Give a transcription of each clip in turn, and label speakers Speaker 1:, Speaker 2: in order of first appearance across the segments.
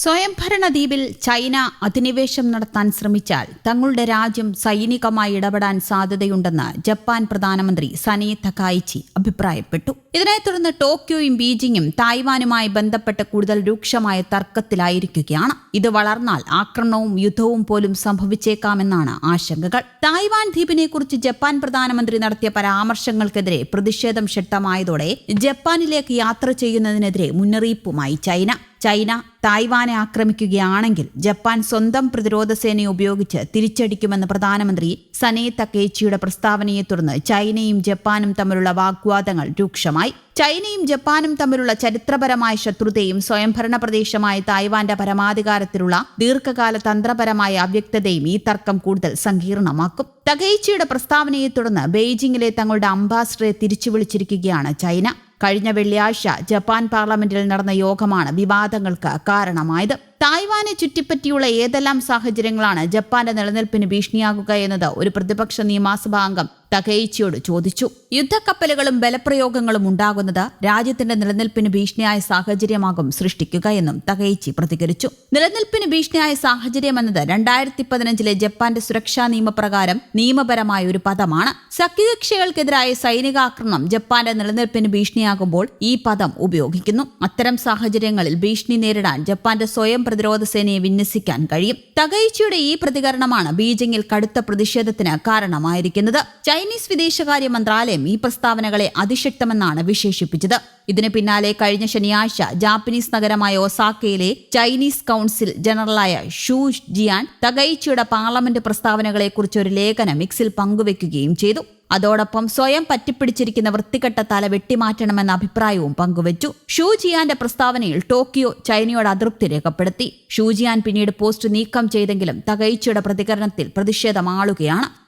Speaker 1: സ്വയംഭരണ ദ്വീപിൽ ചൈന അധിനിവേശം നടത്താൻ ശ്രമിച്ചാൽ തങ്ങളുടെ രാജ്യം സൈനികമായി ഇടപെടാൻ സാധ്യതയുണ്ടെന്ന് ജപ്പാൻ പ്രധാനമന്ത്രി സനി തക്കായിച്ചി അഭിപ്രായപ്പെട്ടു ഇതിനെ തുടർന്ന് ടോക്കിയോയും ബീജിംഗും തായ്വാനുമായി ബന്ധപ്പെട്ട് കൂടുതൽ രൂക്ഷമായ തർക്കത്തിലായിരിക്കുകയാണ് ഇത് വളർന്നാൽ ആക്രമണവും യുദ്ധവും പോലും സംഭവിച്ചേക്കാമെന്നാണ് ആശങ്കകൾ തായ്വാൻ ദ്വീപിനെക്കുറിച്ച് ജപ്പാൻ പ്രധാനമന്ത്രി നടത്തിയ പരാമർശങ്ങൾക്കെതിരെ പ്രതിഷേധം ശക്തമായതോടെ ജപ്പാനിലേക്ക് യാത്ര ചെയ്യുന്നതിനെതിരെ മുന്നറിയിപ്പുമായി ചൈന ചൈന തായ്വാനെ ആക്രമിക്കുകയാണെങ്കിൽ ജപ്പാൻ സ്വന്തം പ്രതിരോധ സേനയെ ഉപയോഗിച്ച് തിരിച്ചടിക്കുമെന്ന് പ്രധാനമന്ത്രി സനേ തക്കേച്ചിയുടെ പ്രസ്താവനയെ തുടർന്ന് ചൈനയും ജപ്പാനും തമ്മിലുള്ള വാഗ്വാദങ്ങൾ രൂക്ഷമായി ചൈനയും ജപ്പാനും തമ്മിലുള്ള ചരിത്രപരമായ ശത്രുതയും സ്വയംഭരണ പ്രദേശമായ തായ്വാന്റെ പരമാധികാരത്തിലുള്ള ദീർഘകാല തന്ത്രപരമായ അവ്യക്തതയും ഈ തർക്കം കൂടുതൽ സങ്കീർണമാക്കും തകേച്ചിയുടെ പ്രസ്താവനയെ തുടർന്ന് ബെയ്ജിംഗിലെ തങ്ങളുടെ അംബാസിഡറെ തിരിച്ചു വിളിച്ചിരിക്കുകയാണ് ചൈന കഴിഞ്ഞ വെള്ളിയാഴ്ച ജപ്പാൻ പാർലമെന്റിൽ നടന്ന യോഗമാണ് വിവാദങ്ങൾക്ക് കാരണമായത് തായ്വാനെ ചുറ്റിപ്പറ്റിയുള്ള ഏതെല്ലാം സാഹചര്യങ്ങളാണ് ജപ്പാന്റെ നിലനിൽപ്പിന് ഭീഷണിയാകുക എന്നത് ഒരു പ്രതിപക്ഷ നിയമസഭാംഗം തകയിച്ചിയോട് ചോദിച്ചു യുദ്ധക്കപ്പലുകളും ബലപ്രയോഗങ്ങളും ഉണ്ടാകുന്നത് രാജ്യത്തിന്റെ നിലനിൽപ്പിന് ഭീഷണിയായ സാഹചര്യമാകും സൃഷ്ടിക്കുക എന്നും തകയിച്ചി പ്രതികരിച്ചു നിലനിൽപ്പിന് ഭീഷണിയായ സാഹചര്യം എന്നത് രണ്ടായിരത്തി പതിനഞ്ചിലെ ജപ്പാന്റെ സുരക്ഷാ നിയമപ്രകാരം നിയമപരമായ ഒരു പദമാണ് സഖ്യകക്ഷികൾക്കെതിരായ സൈനികാക്രമണം ജപ്പാന്റെ നിലനിൽപ്പിന് ഭീഷണിയാകുമ്പോൾ ഈ പദം ഉപയോഗിക്കുന്നു അത്തരം സാഹചര്യങ്ങളിൽ ഭീഷണി നേരിടാൻ ജപ്പാന്റെ സ്വയം പ്രതിരോധ സേനയെ വിന്യസിക്കാൻ കഴിയും തകയിച്ചിയുടെ ഈ പ്രതികരണമാണ് ബീജിംഗിൽ കടുത്ത പ്രതിഷേധത്തിന് കാരണമായിരിക്കുന്നത് ചൈനീസ് വിദേശകാര്യ മന്ത്രാലയം ഈ പ്രസ്താവനകളെ അതിശക്തമെന്നാണ് വിശേഷിപ്പിച്ചത് ഇതിന് പിന്നാലെ കഴിഞ്ഞ ശനിയാഴ്ച ജാപ്പനീസ് നഗരമായ ഒസാക്കയിലെ ചൈനീസ് കൌൺസിൽ ജനറലായ ഷൂ ജിയാൻ തകൈച്ചിയുടെ പാർലമെന്റ് പ്രസ്താവനകളെക്കുറിച്ച് ഒരു ലേഖനം മിക്സിൽ പങ്കുവെക്കുകയും ചെയ്തു അതോടൊപ്പം സ്വയം പറ്റിപ്പിടിച്ചിരിക്കുന്ന വൃത്തികെട്ട തല വെട്ടിമാറ്റണമെന്ന അഭിപ്രായവും പങ്കുവച്ചു ഷൂജിയാന്റെ പ്രസ്താവനയിൽ ടോക്കിയോ ചൈനയോട് അതൃപ്തി രേഖപ്പെടുത്തി ഷൂജിയാൻ പിന്നീട് പോസ്റ്റ് നീക്കം ചെയ്തെങ്കിലും തകൈച്ചിയുടെ പ്രതികരണത്തിൽ പ്രതിഷേധം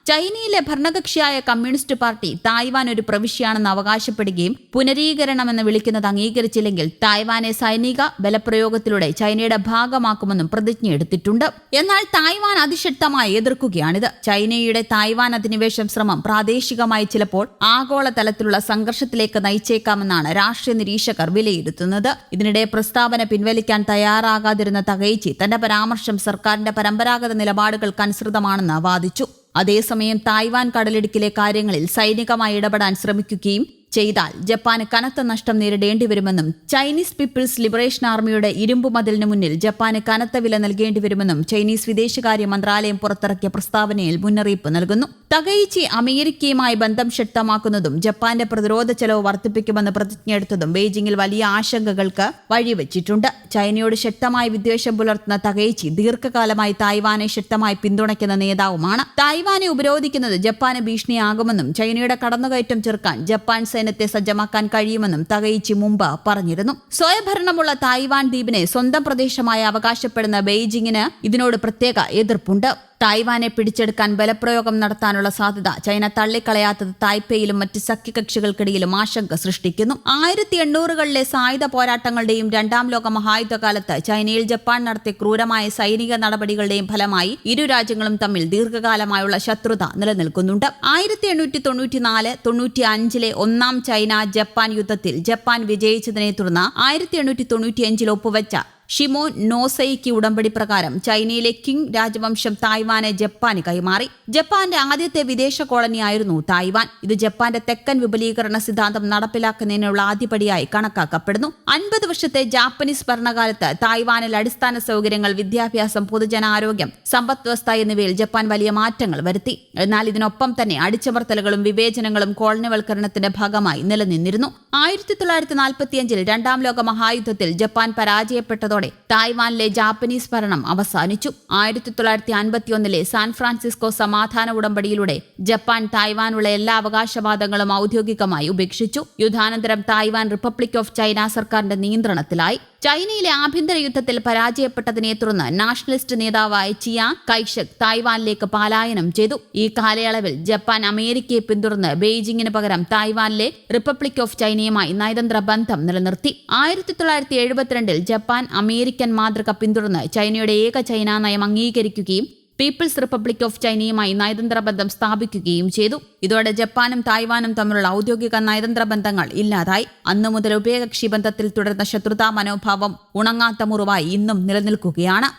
Speaker 1: ചൈനയിലെ ഭരണകക്ഷിയായ കമ്മ്യൂണിസ്റ്റ് പാർട്ടി തായ്വാൻ ഒരു പ്രവിശ്യാണെന്ന് അവകാശപ്പെടുകയും പുനരീകരണമെന്ന് വിളിക്കുന്നത് അംഗീകരിച്ചില്ലെങ്കിൽ തായ്വാനെ സൈനിക ബലപ്രയോഗത്തിലൂടെ ചൈനയുടെ ഭാഗമാക്കുമെന്നും പ്രതിജ്ഞയെടുത്തിട്ടുണ്ട് എന്നാൽ തായ്വാൻ അതിശക്തമായി എതിർക്കുകയാണിത് ചൈനയുടെ തായ്വാൻ അധിനിവേശം ശ്രമം പ്രാദേശികമായി ചിലപ്പോൾ ആഗോളതലത്തിലുള്ള സംഘർഷത്തിലേക്ക് നയിച്ചേക്കാമെന്നാണ് രാഷ്ട്രീയ നിരീക്ഷകർ വിലയിരുത്തുന്നത് ഇതിനിടെ പ്രസ്താവന പിൻവലിക്കാൻ തയ്യാറാകാതിരുന്ന തകയിച്ചി തന്റെ പരാമർശം സർക്കാരിന്റെ പരമ്പരാഗത നിലപാടുകൾക്ക് അനുസൃതമാണെന്ന് വാദിച്ചു അതേസമയം തായ്വാൻ കടലിടുക്കിലെ കാര്യങ്ങളിൽ സൈനികമായി ഇടപെടാൻ ശ്രമിക്കുകയും ചെയ്താൽ ജപ്പാന് കനത്ത നഷ്ടം നേരിടേണ്ടി വരുമെന്നും ചൈനീസ് പീപ്പിൾസ് ലിബറേഷൻ ആർമിയുടെ ഇരുമ്പുമതിലിന് മുന്നിൽ ജപ്പാന് കനത്ത വില നൽകേണ്ടി വരുമെന്നും ചൈനീസ് വിദേശകാര്യ മന്ത്രാലയം പുറത്തിറക്കിയ പ്രസ്താവനയിൽ മുന്നറിയിപ്പ് നൽകുന്നു തകയിച്ചി അമേരിക്കയുമായി ബന്ധം ശക്തമാക്കുന്നതും ജപ്പാന്റെ പ്രതിരോധ ചെലവ് വർദ്ധിപ്പിക്കുമെന്ന് പ്രതിജ്ഞയെടുത്തതും ബെയ്ജിംഗിൽ വലിയ ആശങ്കകൾക്ക് വഴിവെച്ചിട്ടുണ്ട് ചൈനയോട് ശക്തമായി വിദ്വേഷം പുലർത്തുന്ന തകയിച്ചി ദീർഘകാലമായി തായ്വാനെ ശക്തമായി പിന്തുണയ്ക്കുന്ന നേതാവുമാണ് തായ്വാനെ ഉപരോധിക്കുന്നത് ജപ്പാന് ഭീഷണിയാകുമെന്നും ചൈനയുടെ കടന്നുകയറ്റം ചെറുക്കാൻ ജപ്പാൻ സേന സേനത്തെ സജ്ജമാക്കാൻ കഴിയുമെന്നും തകയിച്ചി മുമ്പ് പറഞ്ഞിരുന്നു സ്വയംഭരണമുള്ള തായ്വാൻ ദ്വീപിനെ സ്വന്തം പ്രദേശമായി അവകാശപ്പെടുന്ന ബെയ്ജിങ്ങിന് ഇതിനോട് പ്രത്യേക എതിർപ്പുണ്ട് തായ്വാനെ പിടിച്ചെടുക്കാൻ ബലപ്രയോഗം നടത്താനുള്ള സാധ്യത ചൈന തള്ളിക്കളയാത്തത് തായ്പേയിലും മറ്റ് സഖ്യകക്ഷികൾക്കിടയിലും ആശങ്ക സൃഷ്ടിക്കുന്നു ആയിരത്തി എണ്ണൂറുകളിലെ സായുധ പോരാട്ടങ്ങളുടെയും രണ്ടാം ലോക മഹായുദ്ധകാലത്ത് ചൈനയിൽ ജപ്പാൻ നടത്തിയ ക്രൂരമായ സൈനിക നടപടികളുടെയും ഫലമായി ഇരു രാജ്യങ്ങളും തമ്മിൽ ദീർഘകാലമായുള്ള ശത്രുത നിലനിൽക്കുന്നുണ്ട് ആയിരത്തി എണ്ണൂറ്റി തൊണ്ണൂറ്റിനാല് തൊണ്ണൂറ്റി അഞ്ചിലെ ഒന്നാം ചൈന ജപ്പാൻ യുദ്ധത്തിൽ ജപ്പാൻ വിജയിച്ചതിനെ തുടർന്ന് ആയിരത്തി എണ്ണൂറ്റി തൊണ്ണൂറ്റിയഞ്ചിൽ ഒപ്പുവെച്ച ഷിമോ നോസൈക്ക് ഉടമ്പടി പ്രകാരം ചൈനയിലെ കിങ് രാജവംശം തായ്വാനെ ജപ്പാന് കൈമാറി ജപ്പാന്റെ ആദ്യത്തെ വിദേശ കോളനിയായിരുന്നു തായ്വാൻ ഇത് ജപ്പാന്റെ തെക്കൻ വിപുലീകരണ സിദ്ധാന്തം നടപ്പിലാക്കുന്നതിനുള്ള ആദ്യപടിയായി കണക്കാക്കപ്പെടുന്നു അൻപത് വർഷത്തെ ജാപ്പനീസ് ഭരണകാലത്ത് തായ്വാനിൽ അടിസ്ഥാന സൗകര്യങ്ങൾ വിദ്യാഭ്യാസം പൊതുജനാരോഗ്യം സമ്പദ്വ്യവസ്ഥ എന്നിവയിൽ ജപ്പാൻ വലിയ മാറ്റങ്ങൾ വരുത്തി എന്നാൽ ഇതിനൊപ്പം തന്നെ അടിച്ചമർത്തലുകളും വിവേചനങ്ങളും കോളനിവൽക്കരണത്തിന്റെ ഭാഗമായി നിലനിന്നിരുന്നു ആയിരത്തി തൊള്ളായിരത്തി നാൽപ്പത്തിയഞ്ചിൽ രണ്ടാം ലോക മഹായുദ്ധത്തിൽ ജപ്പാൻ പരാജയപ്പെട്ടത് തോൽക്കുന്നതോടെ തായ്വാനിലെ ജാപ്പനീസ് ഭരണം അവസാനിച്ചു ആയിരത്തി തൊള്ളായിരത്തി അൻപത്തിയൊന്നിലെ സാൻ ഫ്രാൻസിസ്കോ സമാധാന ഉടമ്പടിയിലൂടെ ജപ്പാൻ തായ്വാനുള്ള എല്ലാ അവകാശവാദങ്ങളും ഔദ്യോഗികമായി ഉപേക്ഷിച്ചു യുദ്ധാനന്തരം തായ്വാൻ റിപ്പബ്ലിക് ഓഫ് ചൈന സർക്കാരിന്റെ നിയന്ത്രണത്തിലായി ചൈനയിലെ ആഭ്യന്തര യുദ്ധത്തിൽ പരാജയപ്പെട്ടതിനെ തുടർന്ന് നാഷണലിസ്റ്റ് നേതാവായ ചിയ കൈഷക് തായ്വാനിലേക്ക് പലായനം ചെയ്തു ഈ കാലയളവിൽ ജപ്പാൻ അമേരിക്കയെ പിന്തുടർന്ന് ബെയ്ജിങ്ങിന് പകരം തായ്വാനിലെ റിപ്പബ്ലിക് ഓഫ് ചൈനയുമായി നയതന്ത്ര ബന്ധം നിലനിർത്തി ആയിരത്തി തൊള്ളായിരത്തി എഴുപത്തിരണ്ടിൽ ജപ്പാൻ അമേരിക്കൻ മാതൃക പിന്തുടർന്ന് ചൈനയുടെ ഏക ചൈന നയം അംഗീകരിക്കുകയും പീപ്പിൾസ് റിപ്പബ്ലിക് ഓഫ് ചൈനയുമായി നയതന്ത്ര ബന്ധം സ്ഥാപിക്കുകയും ചെയ്തു ഇതോടെ ജപ്പാനും തായ്വാനും തമ്മിലുള്ള ഔദ്യോഗിക നയതന്ത്ര ബന്ധങ്ങൾ ഇല്ലാതായി അന്നു മുതൽ ഉഭയകക്ഷി ബന്ധത്തിൽ തുടർന്ന ശത്രുതാ മനോഭാവം ഉണങ്ങാത്ത മുറിവായി ഇന്നും നിലനിൽക്കുകയാണ്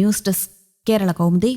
Speaker 1: ന്യൂസ് ഡെസ്ക് കേരള കൗമുദി